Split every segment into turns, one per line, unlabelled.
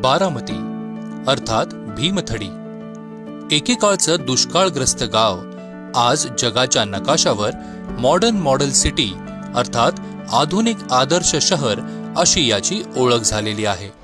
बारामती अर्थात भीमथडी. एकेकाळचं दुष्काळग्रस्त गाव आज जगाच्या नकाशावर मॉडर्न मॉडेल सिटी अर्थात आधुनिक आदर्श शहर अशी याची ओळख झालेली आहे.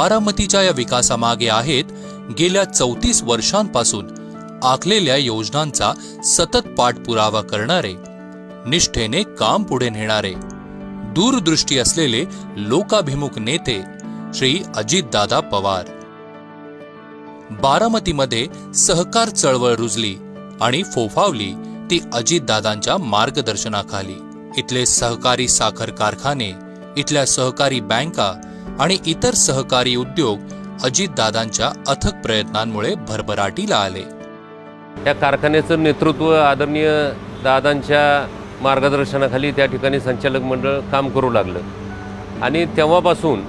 बारामतीच्या या विकासामागे आहेत गेल्या चौतीस वर्षांपासून आखलेल्या योजनांचा सतत पाठपुरावा करणारे निष्ठेने काम पुढे नेणारे दूरदृष्टी असलेले लोकाभिमुख नेते श्री अजितदादा पवार. बारामतीमध्ये सहकार चळवळ रुजली आणि फोफावली ती अजितदादांच्या मार्गदर्शनाखाली. इथले सहकारी साखर कारखाने इथल्या सहकारी बँका आणि इतर सहकारी उद्योग अजितदादांच्या अथक प्रयत्नांमुळे भरभराटीला आले.
या कारखान्याचं नेतृत्व आदरणीय दादांच्या मार्गदर्शनाखाली त्या ठिकाणी संचालक मंडळ काम करू लागलं. आणि तेव्हापासून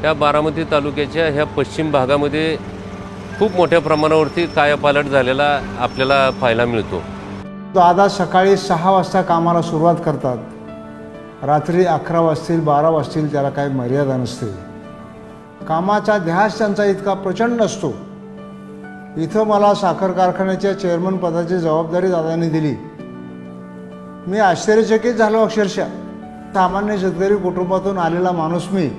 ह्या बारामती तालुक्याच्या ह्या पश्चिम भागामध्ये खूप मोठ्या प्रमाणावरती कायापालट झालेला आपल्याला पाहायला मिळतो.
दादा सकाळी सहा वाजता कामाला सुरुवात करतात. रात्री अकरा वाजतील बारा वाजतील त्याला काही मर्यादा नसते. कामाचा ध्यास त्यांचा इतका प्रचंड असतो. इथं मला साखर कारखान्याच्या चेअरमन पदाची जबाबदारी दादांनी दिली. मी आश्चर्यचकित झालो अक्षरशः. सामान्य शेतकरी कुटुंबातून आलेला माणूस मी.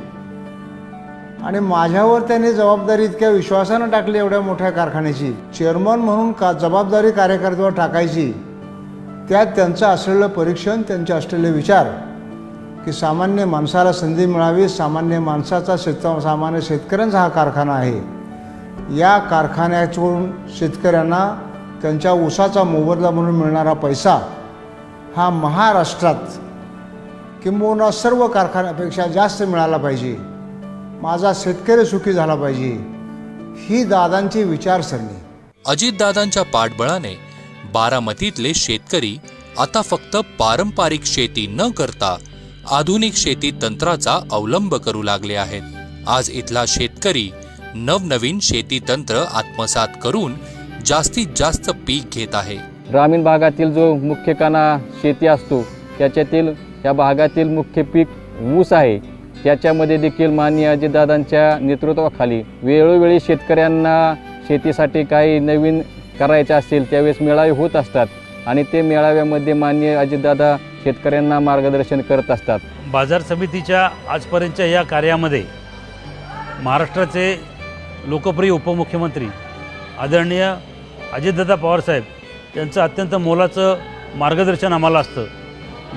आणि माझ्यावर त्यांनी जबाबदारी इतक्या विश्वासानं टाकली एवढ्या मोठ्या कारखान्याची. चेअरमन म्हणून का जबाबदारी कार्यकर्त्यावर टाकायची? त्यात त्यांचं असलेलं परीक्षण त्यांचे असलेले विचार. की सामान्य माणसाला संधी मिळावी सामान्य माणसाचा शेत सामान्य शेतकऱ्यांचा हा कारखाना आहे. या कारखान्यातून शेतकऱ्यांना त्यांच्या ऊसाचा मोबदला म्हणून मिळणारा पैसा हा महाराष्ट्रात किंबहुना सर्व कारखान्यापेक्षा जास्त मिळाला पाहिजे. माझा शेतकरी सुखी झाला पाहिजे. ही दादांची विचारसरणी.
अजितदादांच्या पाठबळाने बारामतीतले शेतकरी आता फक्त पारंपरिक शेती न करता आधुनिक शेती तंत्राचा अवलंब करू लागले आहेत. आज इथला शेतकरी नवनवीन शेती तंत्र आत्मसात करून जास्तीत जास्त पीक घेत आहे.
ग्रामीण भागातील जो मुख्य काना शेती असतो त्याच्यातील या भागातील मुख्य पीक ऊस आहे. त्याच्यामध्ये देखील माननीय अजितदादांच्या नेतृत्वाखाली वेळोवेळी शेतकऱ्यांना शेतीसाठी काही नवीन करायचे असेल त्यावेळेस मेळावे होत असतात. आणि ते मेळाव्यामध्ये माननीय अजितदादा शेतकऱ्यांना मार्गदर्शन करत असतात.
बाजार समितीच्या आजपर्यंतच्या या कार्यामध्ये महाराष्ट्राचे लोकप्रिय उपमुख्यमंत्री आदरणीय अजितदादा पवारसाहेब यांचं अत्यंत मोलाचं मार्गदर्शन आम्हाला असतं.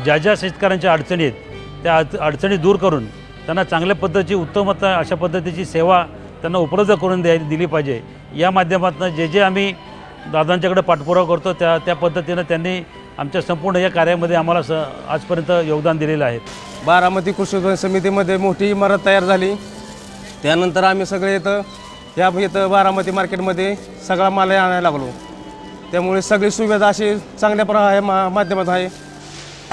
ज्या ज्या शेतकऱ्यांच्या अडचणी आहेत त्या अड अडचणी दूर करून त्यांना चांगल्या पद्धतीची उत्तमता अशा पद्धतीची सेवा त्यांना उपलब्ध करून द्याय दिली पाहिजे. या माध्यमातून जे जे आम्ही दादांच्याकडे पाठपुरावा करतो त्या त्या पद्धतीनं त्यांनी आमच्या संपूर्ण या कार्यामध्ये आम्हाला स आजपर्यंत योगदान दिलेलं आहे.
बारामती कृषी उत्पन्न समितीमध्ये मोठी इमारत तयार झाली. त्यानंतर आम्ही सगळे इथं या इथं बारामती मार्केटमध्ये सगळा माल आणायला लागलो. त्यामुळे सगळी सुविधा अशी चांगल्या प्रकारे मा माध्यमात आहे.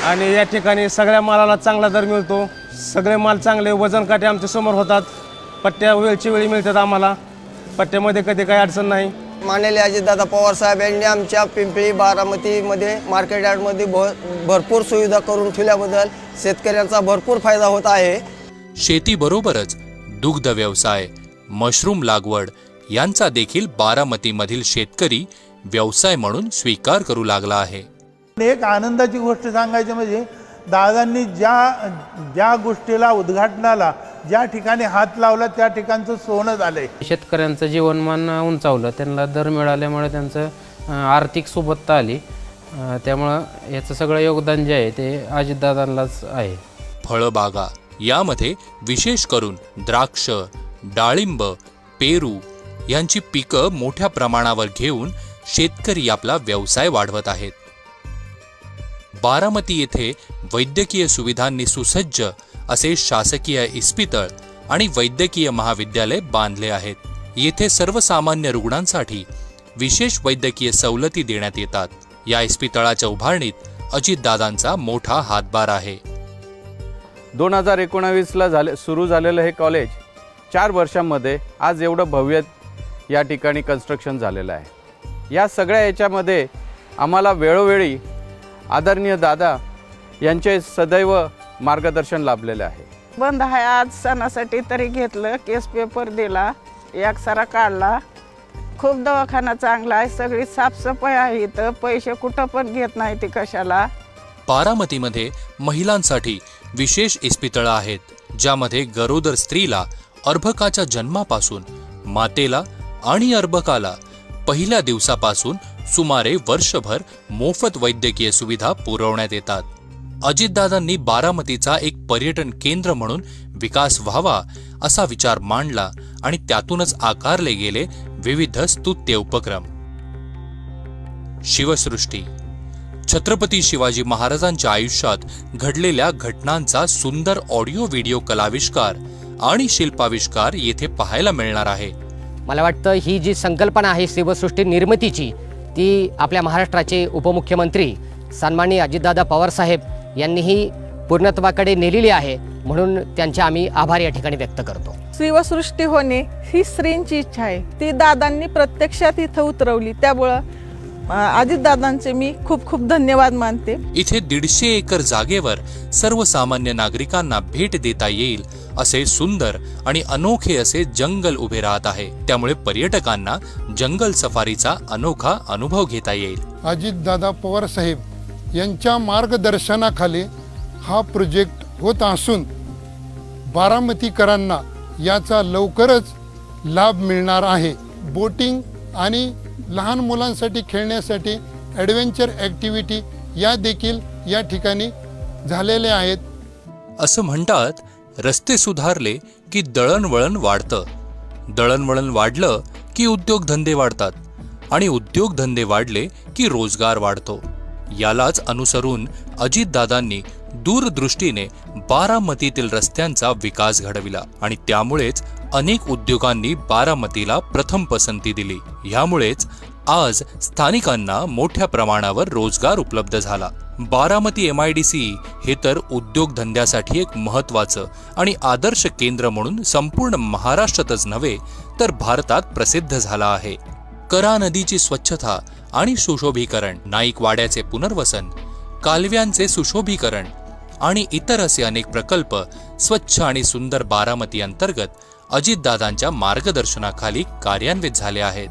आणि या ठिकाणी सगळ्या मालाला चांगला दर मिळतो. सगळे माल चांगले वजन काटे आमच्यासमोर होतात. पट्ट्या वेळची वेळी मिळतात आम्हाला. पट्ट्यामध्ये कधी काही अडचण नाही.
माननीय अजितदादा पवार साहेब यांनी आमच्या पिंपळी बारामतीमध्ये मार्केट यार्डमध्ये भ भरपूर सुविधा करून ठेवल्याबद्दल शेतकऱ्यांचा भरपूर फायदा होत आहे.
शेतीबरोबरच दुग्ध व्यवसाय मशरूम लागवड यांचा देखील बारामतीमधील शेतकरी व्यवसाय म्हणून स्वीकार करू लागला आहे.
एक आनंदाची गोष्ट सांगायची म्हणजे दादांनी ज्या ज्या गोष्टीला उद्घाटनाला ज्या ठिकाणी हात लावला त्या ठिकाणचं सोनं झालंय.
शेतकऱ्यांचं जीवनमान उंचावलं. त्यांना दर मिळाल्यामुळे त्यांचं आर्थिक सुबत्ता आली. त्यामुळं याचं सगळं योगदान जे आहे ते अजितदादांनाच आहे.
फळबागा यामध्ये विशेष करून द्राक्ष डाळिंब पेरू यांची पिकं मोठ्या प्रमाणावर घेऊन शेतकरी आपला व्यवसाय वाढवत आहेत. बारामती येथे वैद्यकीय सुविधांनी सुसज्ज असे शासकीय इस्पितळ आणि वैद्यकीय महाविद्यालय बांधले आहेत. येथे सर्वसामान्य रुग्णांसाठी विशेष वैद्यकीय सवलती देण्यात येतात. या इस्पितळाच्या उभारणीत अजितदादांचा मोठा हातभार आहे.
दोन हजार एकोणावीसला झाले सुरू झालेलं हे कॉलेज चार वर्षांमध्ये आज एवढं भव्य या ठिकाणी कन्स्ट्रक्शन झालेलं आहे. या सगळ्या याच्यामध्ये आम्हाला वेळोवेळी आदरणीय दादा यांचे सदैव मार्गदर्शन लाभलेले आहे.
बंद आहे. आज सणासाठी तरी घेतलं केस पेपर दिला एक सारा काढला. खूप दवाखाना चांगला आहे. सगळी साफसफाई आहे इथं. पैसे कुठं पण घेत नाही ती कशाला.
बारामतीमध्ये महिलांसाठी विशेष इस्पितळं आहेत ज्यामध्ये गरोदर स्त्रीला अर्भकाच्या जन्मापासून मातेला आणि अर्भकाला पहिल्या दिवसापासून सुमारे वर्षभर मोफत वैद्यकीय सुविधा पुरवण्यात येतात. अजितदादांनी बारामतीचा एक पर्यटन केंद्र म्हणून विकास व्हावा असा विचार मांडला आणि त्यातूनच आकारले गेले विविध स्तुत्य उपक्रम. शिवसृष्टी. छत्रपती शिवाजी महाराजांच्या आयुष्यात घडलेल्या घटनांचा सुंदर ऑडिओ व्हिडिओ कलाविष्कार आणि शिल्पाविष्कार येथे पाहायला मिळणार आहे.
मला वाटतं ही जी संकल्पना आहे शिवसृष्टी निर्मितीची ती आपल्या महाराष्ट्राचे उपमुख्यमंत्री सन्माननीय अजितदादा पवारसाहेब यांनीही पूर्णत्वाकडे नेलेली आहे म्हणून त्यांचे आम्ही आभार या ठिकाणी व्यक्त करतो.
शिवसृष्टी होणे ही स्त्रींची इच्छा आहे. ती दादांनी प्रत्यक्षात इथं उतरवली. त्यामुळं अजितदादांचे मी खूप खूप धन्यवाद मानते.
इथे दीडशे एकर जागेवर सर्वसामान्य नागरिकांना भेट देता येईल असे सुंदर आणि अनोखे असे जंगल उभे राहत आहे. त्यामुळे पर्यटकांना जंगल सफारीचा अनोखा अनुभव घेता येईल.
अजितदादा पवारसाहेब यांच्या मार्गदर्शनाखाली हा प्रोजेक्ट होत असून बारामतीकरांना याचा लवकरच लाभ मिळणार आहे. बोटिंग आणि लहान मुलांसाठी खेळण्यासाठी ॲडव्हेंचर ॲक्टिव्हिटी या देखील या ठिकाणी झालेल्या आहेत.
असं म्हणतात रस्ते सुधारले की दळणवळण वाढतं. दळणवळण वाढलं की उद्योगधंदे वाढतात आणि उद्योगधंदे वाढले की रोजगार वाढतो. यालाच अनुसरून अजितदादांनी दूरदृष्टीने बारामतीतील रस्त्यांचा विकास घडविला आणि त्यामुळेच अनेक उद्योगांनी बारामतीला प्रथम पसंती दिली. ह्यामुळेच आज स्थानिकांना मोठ्या प्रमाणावर रोजगार उपलब्ध झाला. Baramati M I D C हे तर उद्योगधंद्यासाठी एक महत्वाचं आणि आदर्श केंद्र म्हणून संपूर्ण महाराष्ट्रातच नव्हे तर भारतात प्रसिद्ध झाला आहे. करा नदीची स्वच्छता आणि सुशोभीकरण नाईक वाड्याचे पुनर्वसन कालव्यांचे सुशोभीकरण आणि इतर असे अनेक प्रकल्प स्वच्छ आणि सुंदर बारामती अंतर्गत अजितदादांच्या मार्गदर्शनाखाली कार्यान्वित झाले आहेत.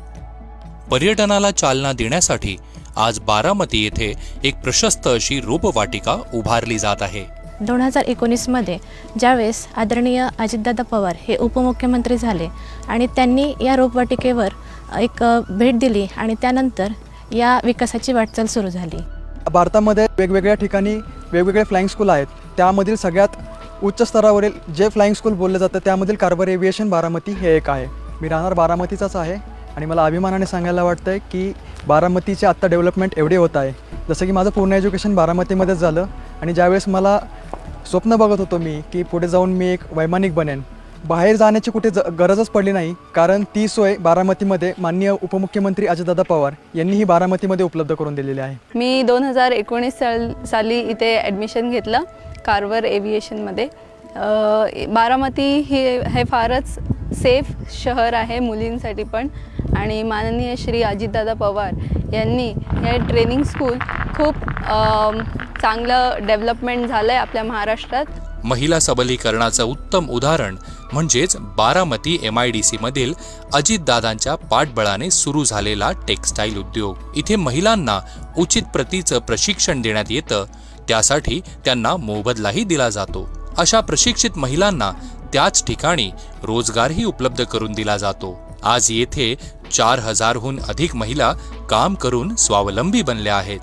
पर्यटनाला चालना देण्यासाठी आज बारामती येथे एक प्रशस्त अशी रोपवाटिका उभारली जात आहे.
दोन हजार एकोणीसमध्ये ज्यावेळेस आदरणीय अजितदादा पवार हे उपमुख्यमंत्री झाले आणि त्यांनी या रोपवाटिकेवर एक भेट दिली आणि त्यानंतर या विकासाची वाटचाल सुरू झाली.
भारतामध्ये वेगवेगळ्या ठिकाणी वेगवेगळे फ्लाईंग स्कूल आहेत. त्यामधील सगळ्यात उच्च स्तरावरील जे फ्लाईंग स्कूल बोलले जातं त्यामधील कार्बर एव्हिएशन बारामती हे एक आहे. मी राहणार बारामतीचाच आहे आणि मला अभिमानाने सांगायला वाटतं आहे की बारामतीचे आत्ता डेव्हलपमेंट एवढे होत आहे. जसं की माझं पूर्ण एज्युकेशन बारामतीमध्येच झालं. आणि ज्यावेळेस मला स्वप्न बघत होतो मी की पुढे जाऊन मी एक वैमानिक बनेन बाहेर जाण्याची कुठे ज गरजच पडली नाही कारण ती सोय बारामतीमध्ये माननीय उपमुख्यमंत्री अजितदादा पवार यांनी ही बारामतीमध्ये उपलब्ध करून दिलेली आहे.
मी दोन हजार एकोणीस साल साली इथे ॲडमिशन घेतलं कार्वर एव्हिएशनमध्ये बारामती हे हे फारच सेफ शहर आहे मुलींसाठी पण. आणि माननीय श्री अजितदादा पवार यांनी हे ट्रेनिंग स्कूल खूप चांगलं डेव्हलपमेंट झालं आहे आपल्या महाराष्ट्रात.
महिला सबलीकरणाचं उत्तम उदाहरण म्हणजेच Baramati M I D C मधील अजितदादांच्या पाठबळाने सुरू झालेला टेक्स्टाईल उद्योग. इथे महिलांना उचित प्रतीचं प्रशिक्षण देण्यात येतं. त्यासाठी त्यांना मोबदलाही दिला जातो. अशा प्रशिक्षित महिलांना त्याच ठिकाणी रोजगारही उपलब्ध करून दिला जातो. आज येथे चार हजारहून अधिक महिला काम करून स्वावलंबी बनल्या आहेत.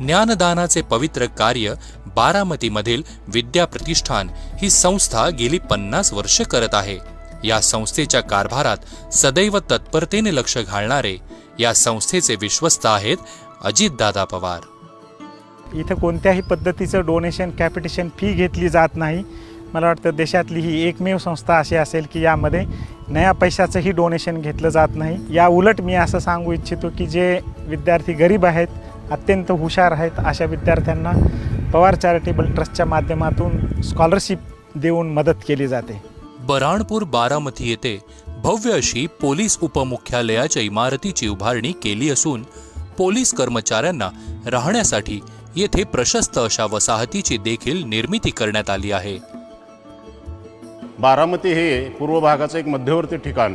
ज्ञानदानाचे पवित्र कार्य बारामतीमधील विद्या प्रतिष्ठान ही संस्था गेली पन्नास वर्ष करत आहे. या संस्थेच्या कारभारात सदैव तत्परतेने लक्ष घालणारे या संस्थेचे विश्वस्त आहेत अजितदादा पवार.
इथं कोणत्याही पद्धतीचं डोनेशन कॅपिटेशन फी घेतली जात नाही. मला वाटतं देशातली ही एकमेव संस्था अशी असेल की यामध्ये नया पैशाचंही डोनेशन घेतलं जात नाही. या उलट मी असं सांगू इच्छितो की जे विद्यार्थी गरीब आहेत अत्यंत हुशार आहेत अशा विद्यार्थ्यांना पवार चॅरिटेबल ट्रस्टच्या माध्यमातून स्कॉलरशिप देऊन मदत केली जाते.
बऱ्हाणपूर बारामती येथे भव्य अशी पोलीस उपमुख्यालयाच्या इमारतीची उभारणी केली असून पोलीस कर्मचाऱ्यांना राहण्यासाठी येथे प्रशस्त अशा वसाहतीची देखील निर्मिती करण्यात आली आहे.
बारामती हे पूर्व भागाचं एक मध्यवर्ती ठिकाण.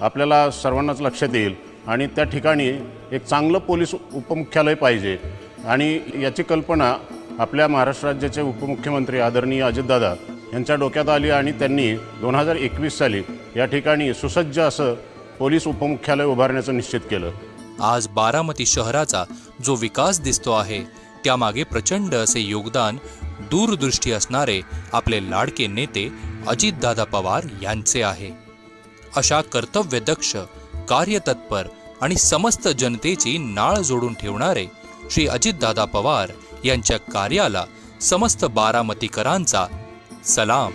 आपल्याला सर्वांनाच लक्षात येईल आणि त्या ठिकाणी एक चांगलं पोलीस उपमुख्यालय पाहिजे. आणि याची कल्पना आपल्या महाराष्ट्र राज्याचे उपमुख्यमंत्री आदरणीय अजितदादा यांच्या डोक्यात आली आणि त्यांनी दोन हजार एकवीस साली या ठिकाणी सुसज्ज असं पोलीस उपमुख्यालय उभारण्याचं निश्चित केलं.
आज बारामती शहराचा जो विकास दिसतो आहे त्यामागे प्रचंड असे योगदान दूरदृष्टी असणारे आपले लाडके नेते अजितदादा पवार यांचे आहे. अशा कर्तव्यदक्ष कार्यतत्पर आणि समस्त जनतेची नाळ जोडून ठेवणारे श्री अजितदादा पवार यांच्या कार्याला समस्त बारामतीकरांचा सलाम.